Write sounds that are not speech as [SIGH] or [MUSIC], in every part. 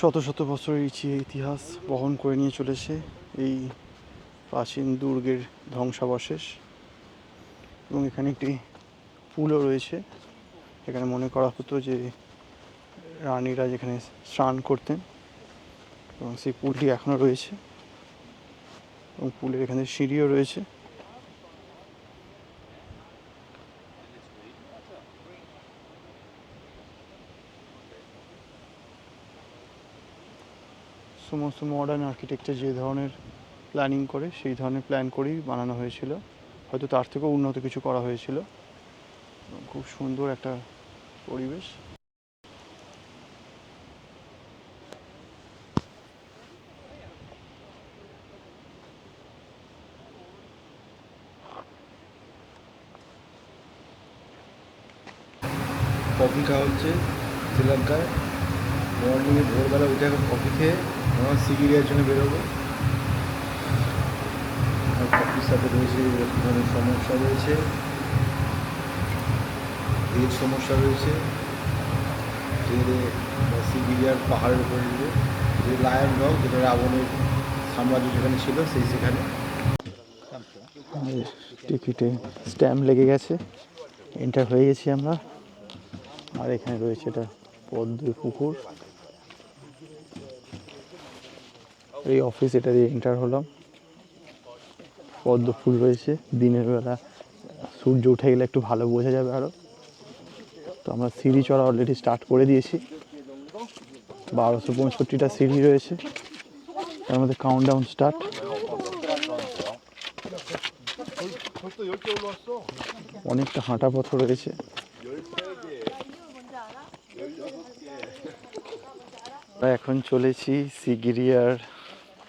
শত শত বছরের ইতিহাস বহন করে নিয়ে চলেছে এই প্রাচীন দুর্গের ধ্বংসাবশেষ। এবং এখানে একটি পুলও রয়েছে। এখানে মনে করা হতো যে রানীরা যেখানে স্নান করতেন এবং সেই পুলটি এখনও রয়েছে। এবং পুলের এখানে সিঁড়িও রয়েছে। সমস্ত মডার্ন আর্কিটেকচার যে ধরনের প্ল্যানিং করে, সেই ধরনের প্ল্যান করেই বানানো হয়েছিল। হয়তো তার থেকেও উন্নত কিছু করা হয়েছিল। খুব সুন্দর একটা পরিবেশ। কফি খাওয়া হচ্ছে শ্রীলঙ্কায়। মর্নিংয়ে ভোরবেলা উঠে এখন কফি খেয়ে আমার সিগিরিয়ার জন্য বেরোবো। আর সাথে রয়েছে ধরনের সমস্যা রয়েছে। এর সমস্যা রয়েছে যে সিগিরিয়ার পাহাড়ের উপরে যে লায়ন রক যেটা রাবণের সাম্রাজ্য যেখানে ছিল, সেই সেখানে। টিকিটে স্ট্যাম্প লেগে গেছে। এন্টার হয়ে গেছি আমরা। আর এখানে রয়েছে এটা পদ্ম পুকুর। এই অফিস এটা দিয়ে এন্টার হলাম। পদ্ম ফুল রয়েছে। দিনের বেলা সূর্য উঠে গেলে একটু ভালো বোঝা যাবে আরও তো আমরা সিঁড়ি চড়া অলরেডি স্টার্ট করে দিয়েছি। বারোশো পঁয়ষট্টিটা সিঁড়ি রয়েছে। তার মধ্যে কাউন্ট ডাউন স্টার্ট অনেকটা হাঁটা পথ রয়েছে। এখন চলেছি সিগিরিয়ার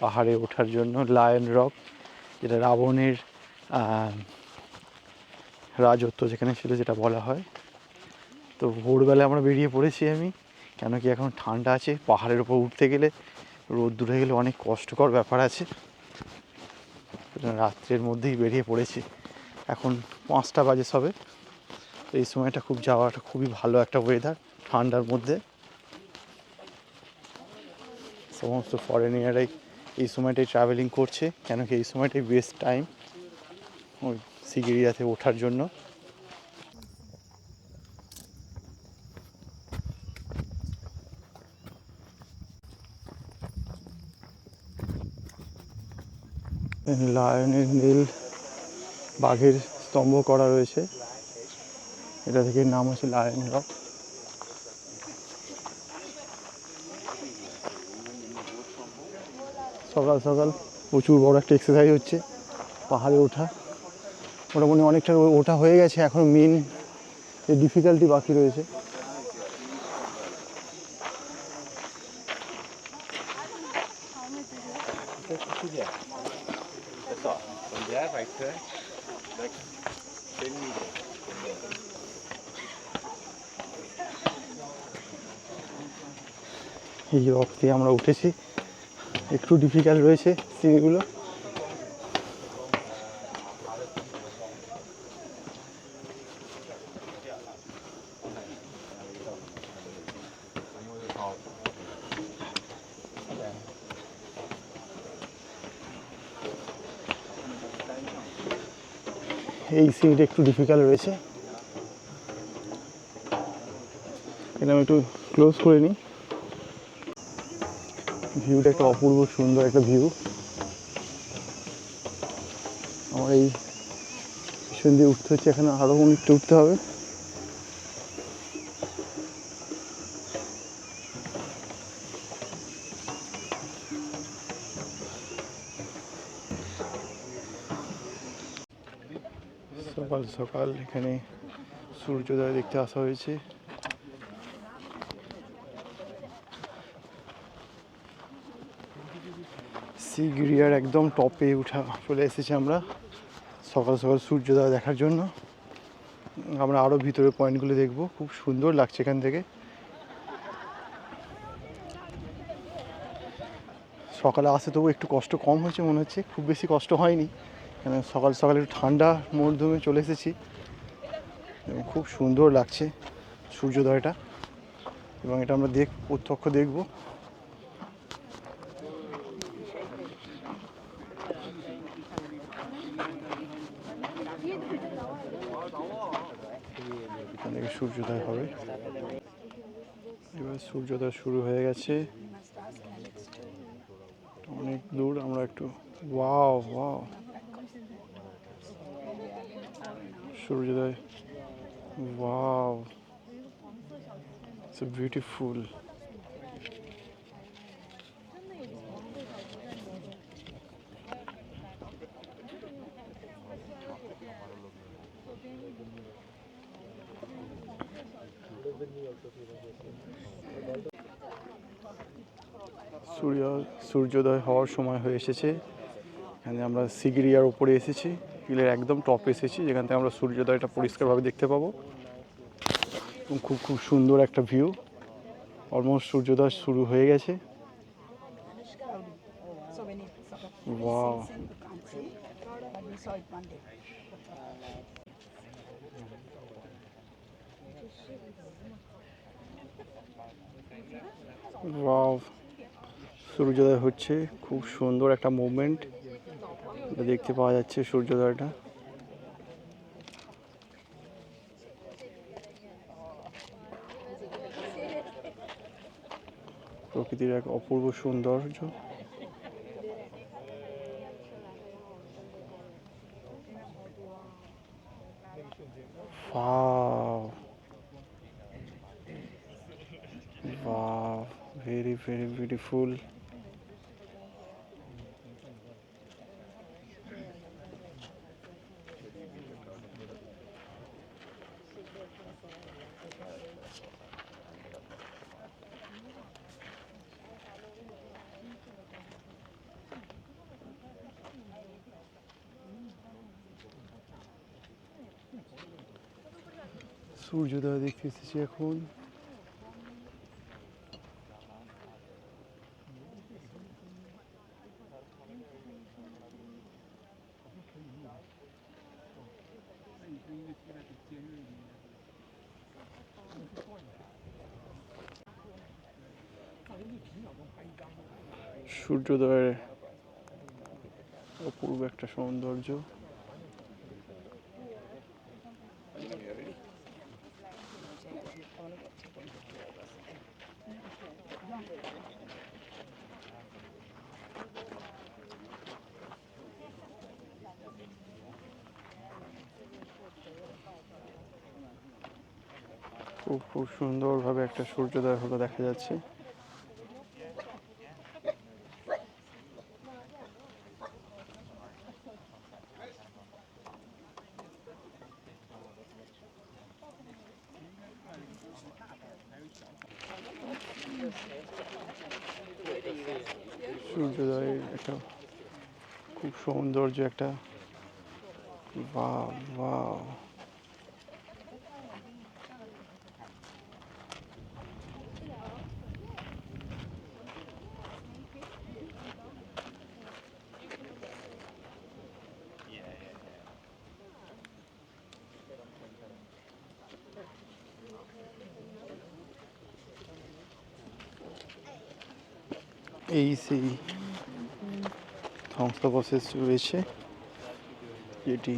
পাহাড়ে ওঠার জন্য লায়ন রক, যেটা রাবণের রাজত্ব যেখানে ছিল যেটা বলা হয়। তো ভোরবেলা আমরা বেরিয়ে পড়েছি আমি, কেন কি এখন ঠান্ডা আছে, পাহাড়ের উপর উঠতে গেলে রোদ দূরে গেলে অনেক কষ্টকর ব্যাপার আছে। রাত্রের মধ্যেই বেরিয়ে পড়েছি। এখন পাঁচটা বাজে সবে এই সময়টা খুব যাওয়াটা খুবই ভালো একটা ওয়েদার ঠান্ডার মধ্যে। সমস্ত ফরেনিয়ারাই এই সময়টাই ট্রাভেলিং করছে কেন কি এই সময়টাই বেস্ট টাইম ওই সিগিরিয়াতে ওঠার জন্য। লায়নের নীল বাঘের স্তম্ভ করা রয়েছে। এটা থেকে নাম হচ্ছে লায়ন রক সকাল সকাল প্রচুর বড় একটা এক্সারসাইজ হচ্ছে, পাহাড়ে ওঠা। মোটামুটি অনেকটা ওঠা হয়ে গেছে, এখন মেন যে ডিফিকাল্টি বাকি রয়েছে। এই রক দিয়ে আমরা উঠেছি। একটু ডিফিকাল্ট রয়েছে সিঁড়িগুলো। এই সিঁড়িটা একটু ডিফিকাল্ট রয়েছে। এটা আমি একটু ক্লোজ করে নিই। ভিউটা একটা অপূর্ব সুন্দর একটা ভিউ। আমার এই পিছন দিয়ে উঠতে হচ্ছে, এখানে আরও অনেকটা উঠতে হবে। সকাল সকাল এখানে সূর্যোদয় দেখতে আসা হয়েছে। সিগিরিয়ার একদম টপে উঠা, চলে এসেছি আমরা সকাল সকাল সূর্যোদয় দেখার জন্য। আমরা আরও ভিতরে পয়েন্টগুলো দেখব, খুব সুন্দর লাগছে এখান থেকে। সকালে আসতে তবু একটু কষ্ট কম হয়েছে মনে হচ্ছে, খুব বেশি কষ্ট হয়নি। কেন সকাল সকাল একটু ঠান্ডা মধ্যমে চলে এসেছি। এবং খুব সুন্দর লাগছে সূর্যোদয়টা। এবং এটা আমরা দেখ, প্রত্যক্ষ দেখব থেকে সূর্যোদয় হবে। এবার সূর্যোদয় শুরু হয়ে গেছে। অনেক দূর আমরা একটু, ওয়াও ওয়াও। সূর্যোদয়, ওয়াও। ইটস বিউটিফুল সূর্য সূর্যোদয় হওয়ার সময় হয়ে এসেছে। এখানে আমরা সিগিরিয়ার উপরে এসেছি হিলের একদম টপে এসেছি যেখান থেকে আমরা সূর্যোদয়টা পরিষ্কারভাবে দেখতে পাবো। এবং খুব খুব সুন্দর একটা ভিউ অলমোস্ট সূর্যোদয় শুরু হয়ে গেছে। So সূর্যোদয় হচ্ছে, খুব সুন্দর একটা মুভমেন্ট দেখতে পাওয়া যাচ্ছে সূর্যোদয়টা। প্রকৃতির এক অপূর্ব সৌন্দর্য। Wow. Wow, very, very beautiful. সূর্যোদয় দেখতে এসেছি এখন সূর্যোদয়ের অপূর্ব একটা সৌন্দর্য খুব খুব সুন্দরভাবে একটা সূর্যোদয় হলো দেখা যাচ্ছে। সূর্যোদয়ের একটা খুব সৌন্দর্য একটা। বা বাহ এই সেই ধ্বংসাবশেষ রয়েছে, যেটি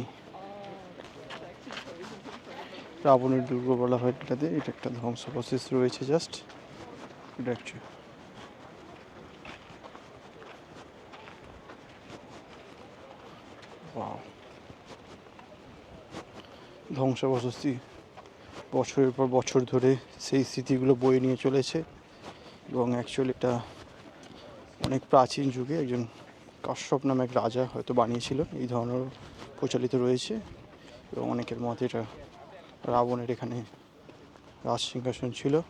রাবণের দুর্গ বলা হয় এটাতে, এটা একটা ধ্বংসাবশেষ রয়েছে জাস্ট এটা Wow. ধ্বংসাবশেষটি বছরের পর বছর ধরে সেই স্মৃতিগুলো বয়ে নিয়ে চলেছে এবং অ্যাকচুয়ালি এটা অনেক প্রাচীন যুগে একজন কাশ্যপ নামে এক রাজা হয়তো বানিয়েছিল। এই ধরনের প্রচলিত রয়েছে এবং অনেকের মতে এটা রাবণের এখানে রাজ সিংহাসন ছিল।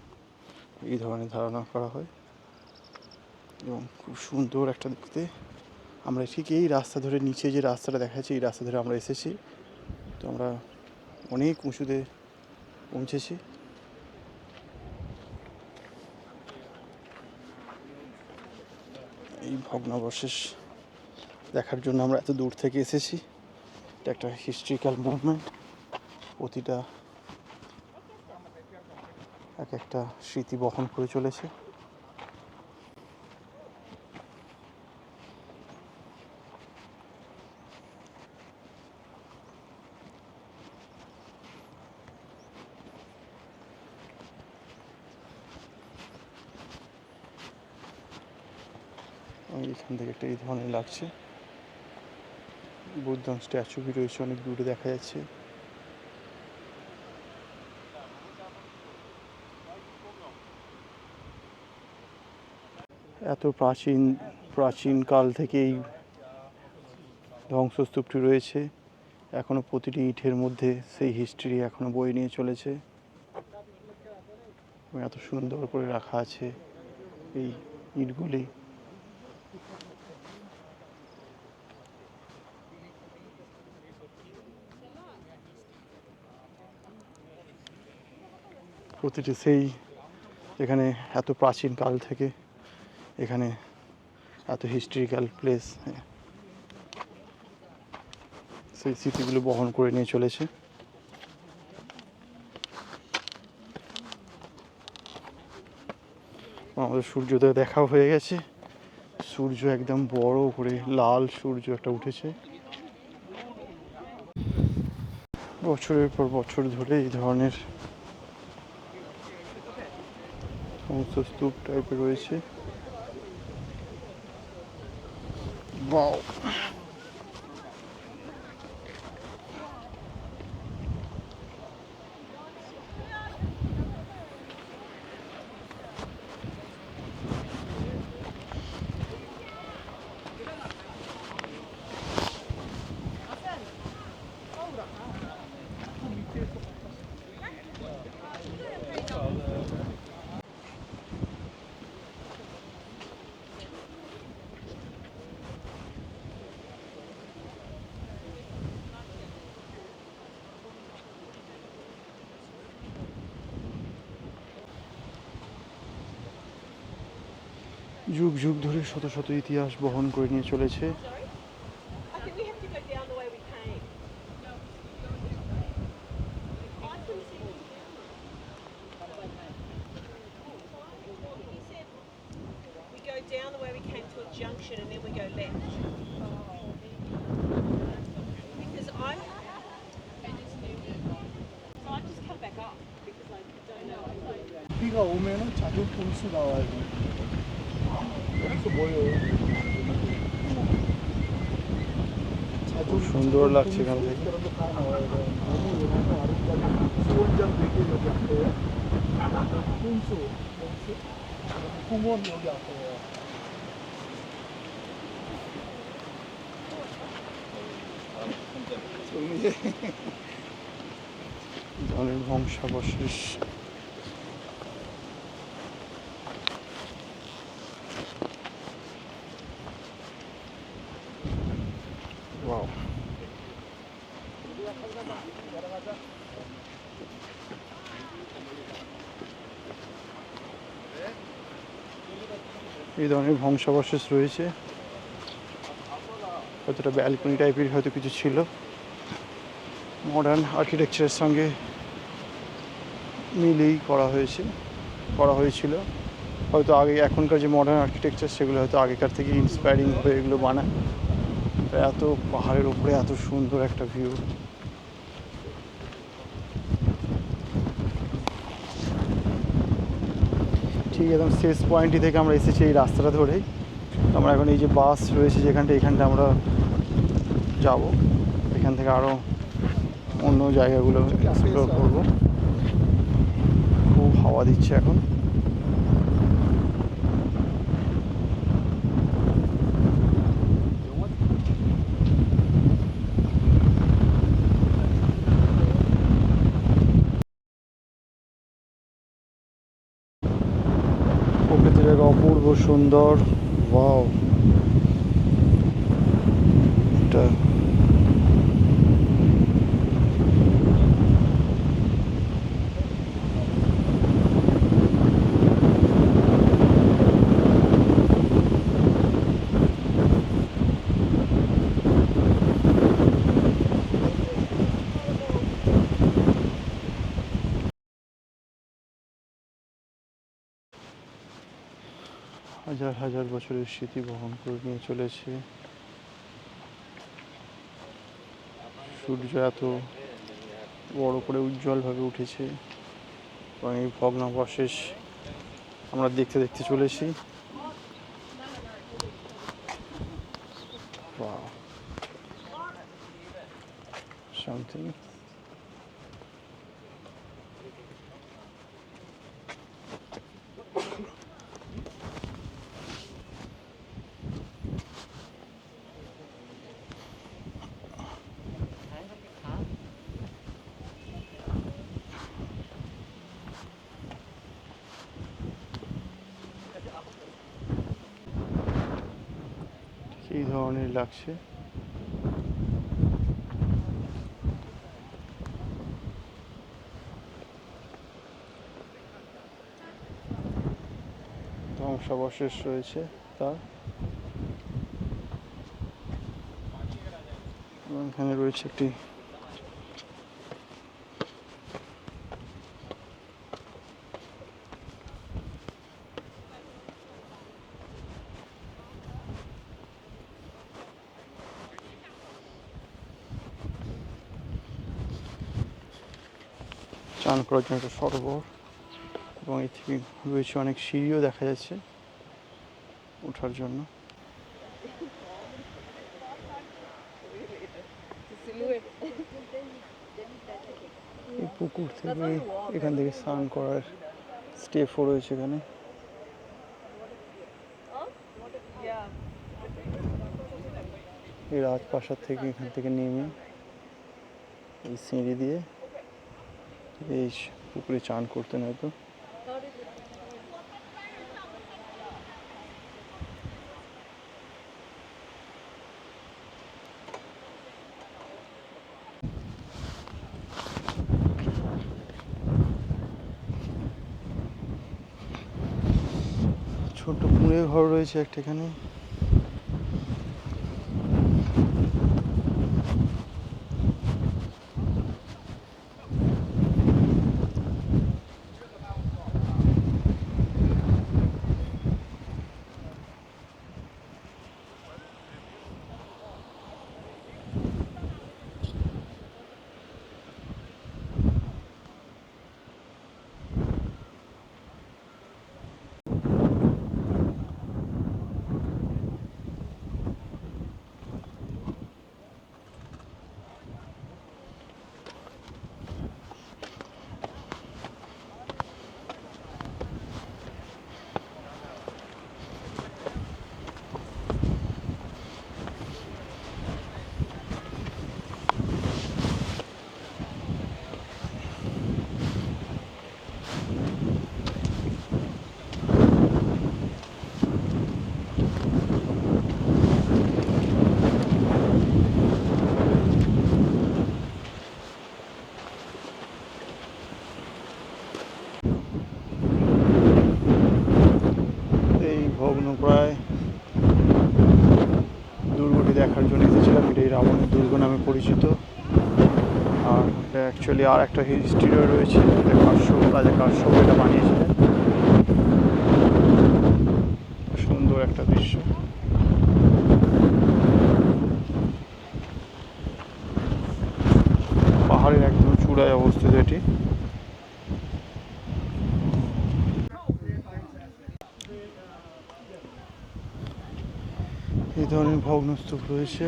এই ধরনের ধারণা করা হয়। এবং খুব সুন্দর একটা দেখতে। আমরা ঠিক এই রাস্তা ধরে নিচে যে রাস্তাটা দেখা যাচ্ছে এই রাস্তা ধরে আমরা এসেছি। তো আমরা অনেক উঁচুতে পৌঁছেছি। এই ভগ্নাবশেষ দেখার জন্য আমরা এত দূর থেকে এসেছি। এটা একটা হিস্ট্রিক্যাল মুভমেন্ট প্রতিটা এক একটা স্মৃতি বহন করে চলেছে। এবং এখান থেকে একটা এই ধরনের লাগছে। বুদ্ধম স্ট্যাচু রয়েছে, অনেক দূরে দেখা যাচ্ছে। এত প্রাচীন প্রাচীন কাল থেকে এই ধ্বংসস্তূপটি রয়েছে। এখনও প্রতিটি ইটের মধ্যে সেই হিস্ট্রি এখনও বই নিয়ে চলেছে। এত সুন্দর করে রাখা আছে এই ইটগুলি। প্রতিটি সেই এখানে এত প্রাচীন কাল থেকে এখানে এত হিস্ট্রিক্যাল প্লেস সেই স্মৃতিগুলো বহন করে নিয়ে চলেছে। আমাদের সূর্যোদয় দেখাও হয়ে গেছে। সূর্য একদম বড় করে লাল সূর্য একটা উঠেছে। বছরের পর বছর ধরে এই ধরনের সমস্ত স্তূপ টাইপের রয়েছে Wow. যুগ যুগ ধরে শত শত ইতিহাস বহন করে নিয়ে চলেছে। 요. থেকে ধরনের ধ্বংসাবশেষ Wow. এই ধরনের ধ্বংসাবশেষ রয়েছে। হয়তো এটা ব্যালকনি টাইপের হয়তো কিছু ছিল। মডার্ন আর্কিটেকচারের সঙ্গে মিলেই করা হয়েছে, করা হয়েছিল। হয়তো আগে এখনকার যে মডার্ন আর্কিটেকচার সেগুলো হয়তো আগেকার থেকে ইন্সপায়ারিং হয়ে এগুলো বানায়। এত পাহাড়ের উপরে এত সুন্দর একটা ভিউ ঠিক একদম শেষ পয়েন্টটি থেকে আমরা এসেছি এই রাস্তাটা ধরেই আমরা এখন এই যে বাস রয়েছে যেখানটা, এখানটা আমরা যাব। এখান থেকে আরও অন্য জায়গাগুলো এক্সপ্লোর করব। খুব হাওয়া দিচ্ছে এখন প্রকৃতির এক অপূর্ব সুন্দর ওয়াও। এটা হাজার হাজার বছরের স্মৃতি বহন করে নিয়ে চলেছে সূর্য এত বড় করে উজ্জ্বলভাবে উঠেছে এবং এই ভগ্নাবশেষ আমরা দেখতে দেখতে চলেছি. Something. এই ধরনের লাগছে। ধ্বংসাবশেষ রয়েছে তার। এখানে রয়েছে একটি চান করার জন্য একটা সরোবর এবং এর থেকে রয়েছে অনেক সিঁড়িও দেখা যাচ্ছে ওঠার জন্য। এই পুকুর থেকে এখান থেকে স্নান করার স্টেপও রয়েছে এখানে। এই রাজপ্রাসাদ থেকে এখান থেকে নেমে এই সিঁড়ি দিয়ে এই পুকুরে চান করতেন হয়তো। ছোট কুঁড়ে ঘর রয়েছে একটা এখানে এই ভগ্নপ্রায় দুর্গটি দেখার জন্য এসেছিলাম এটাই রাবণের দুর্গ নামে পরিচিত। আর অ্যাকচুয়ালি আর একটা হিস্ট্রিও রয়েছে কাশ্যপ রাজা কাশ্যপ এটা বানিয়েছিলেন। সুন্দর একটা দৃশ্য। পাহাড়ের একদম চূড়ায় অবস্থিত এটি। এই ধরনের ভগ্নস্তূপ রয়েছে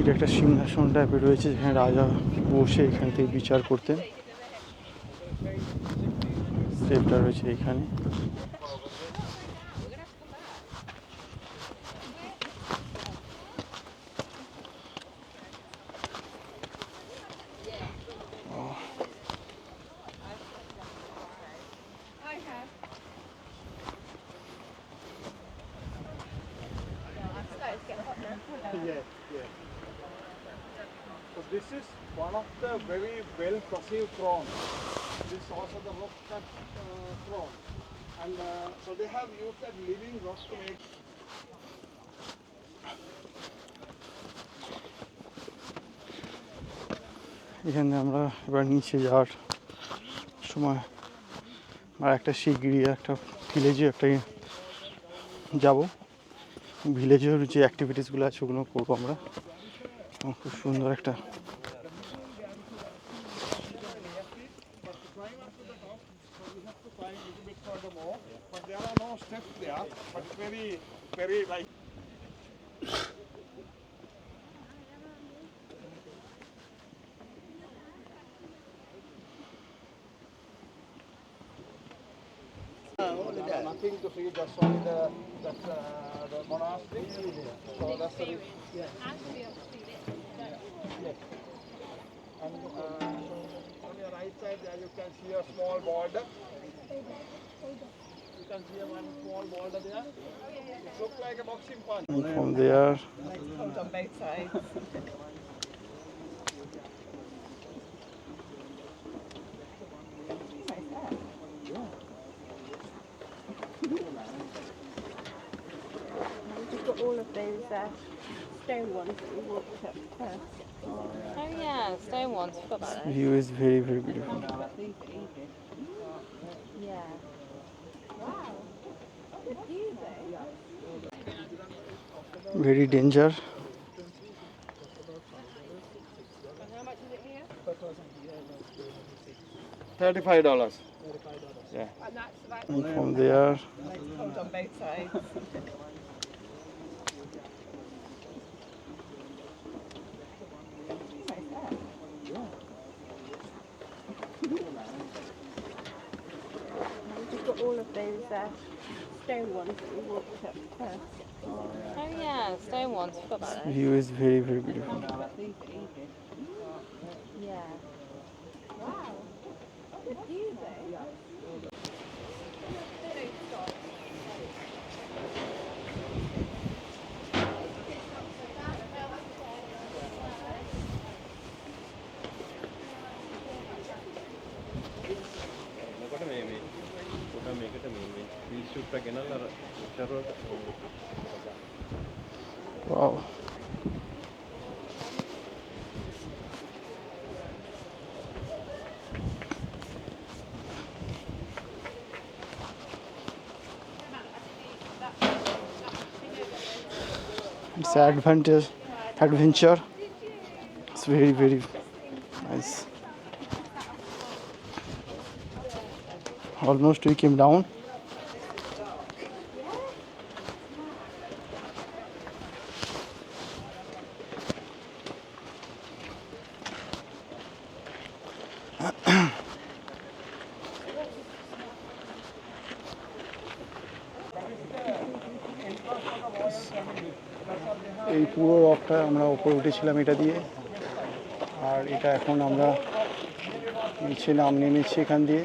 এটা একটা সিংহাসন টাইপের রয়েছে যেখানে রাজা বসে এখান থেকে বিচার করতেন। স্টেপটা রয়েছে এখানে Yes, yes. So this is one of the very well perceived prawns. This is also the rock cut uh, prawn. And uh, so they have used that living rock to make এখানে আমরা এবার নিচে যাওয়ার সময় আর একটা শিগগিরি একটা ভিলেজে একটা যাব ভিলেজের যে অ্যাক্টিভিটিসগুলো আছে ওগুলো করব আমরা খুব সুন্দর একটা so we have to climb a little bit furthermore. But there are no steps there. But it's very, very like. Nothing to see, just only the, that, uh, the monastery. So that's the yeah. Yes. And uh, so on your right side there you can see a small border. You can see a one small border there. It looks like a boxing punch. And from there Comes on both sides. We've got all of those uh, stone ones that we walked up first. Yeah, stone ones. Forgot about those. view is very very beautiful. Yeah. Wow. Good view though. Very danger. Thirty-five dollars. Yeah. And from there [LAUGHS] Comes on both sides. We've got all of those uh, stone ones that we walked up first. Oh yeah, stone ones. Forgot about those. view is very very beautiful. Yeah. Wow. Good view though. Wow. It's an adventure, adventure. It's very very nice. Almost we came down. পুরো রকটা আমরা ওপরে উঠেছিলাম এটা দিয়ে। আর এটা এখন আমরা নিচে নাম নেমেছি এখান দিয়ে।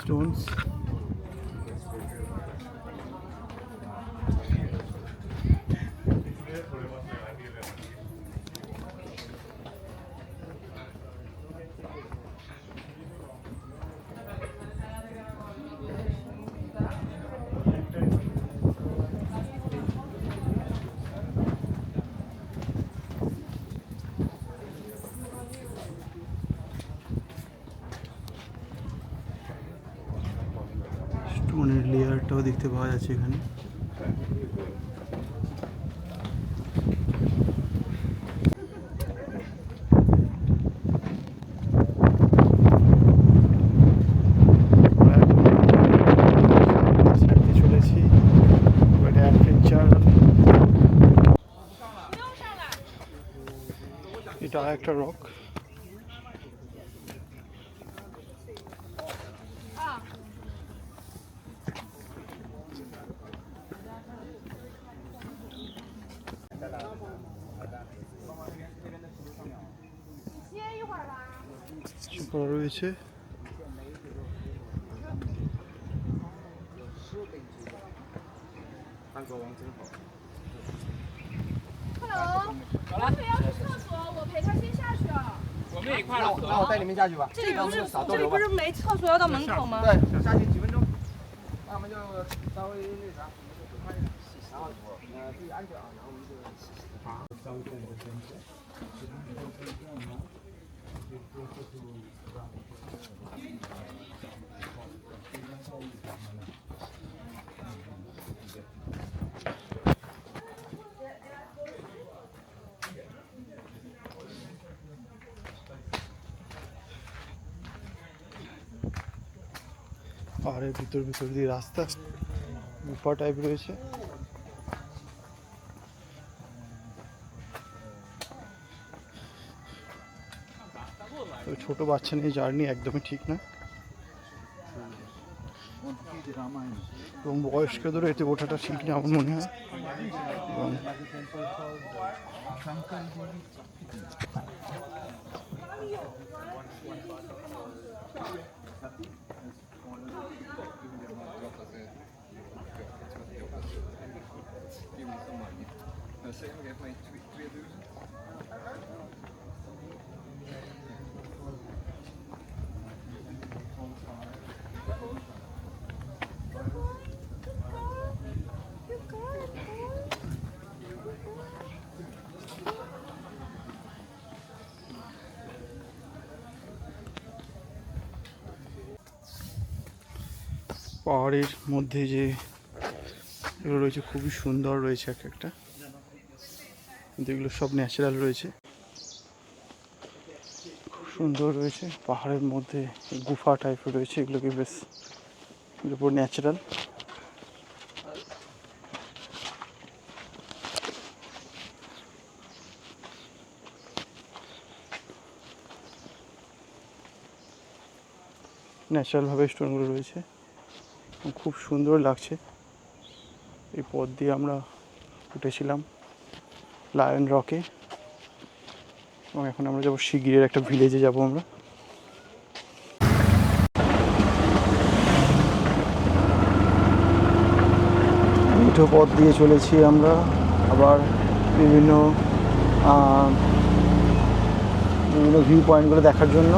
stones. দেখতে পাওয়া যাচ্ছে এখানে। এটা একটা রক 儿。那我带你们下去吧。这里不是这里不是没厕所要到门口吗？对，下去几分钟。那我们就稍微那啥，快一点，然后呃注意安全啊，然后我们就。পাহাড়ের ভিতর ভিতর দিয়ে রাস্তা গুফা টাইপ রয়েছে। ছোট বাচ্চা নিয়ে জার্নি একদমই ঠিক না। এবং বয়স্কদেরও এতে ওঠাটা ঠিক না আমার মনে হয়। পাহাড়ের মধ্যে যে এগুলো রয়েছে, খুবই সুন্দর রয়েছে এক একটা। কিন্তু এগুলো সব ন্যাচারাল রয়েছে। খুব সুন্দর রয়েছে, পাহাড়ের মধ্যে গুফা টাইপের রয়েছে এগুলোকে বেশ এগুলো পুরো ন্যাচারাল ন্যাচারালভাবে স্টোনগুলো রয়েছে। খুব সুন্দর লাগছে। এই পথ দিয়ে আমরা উঠেছিলাম লায়ন রকে এবং এখন আমরা যাব শিগগিরের একটা ভিলেজে যাব আমরা। মিঠো পথ দিয়ে চলেছি আমরা। আবার বিভিন্ন বিভিন্ন ভিউ পয়েন্টগুলো দেখার জন্য।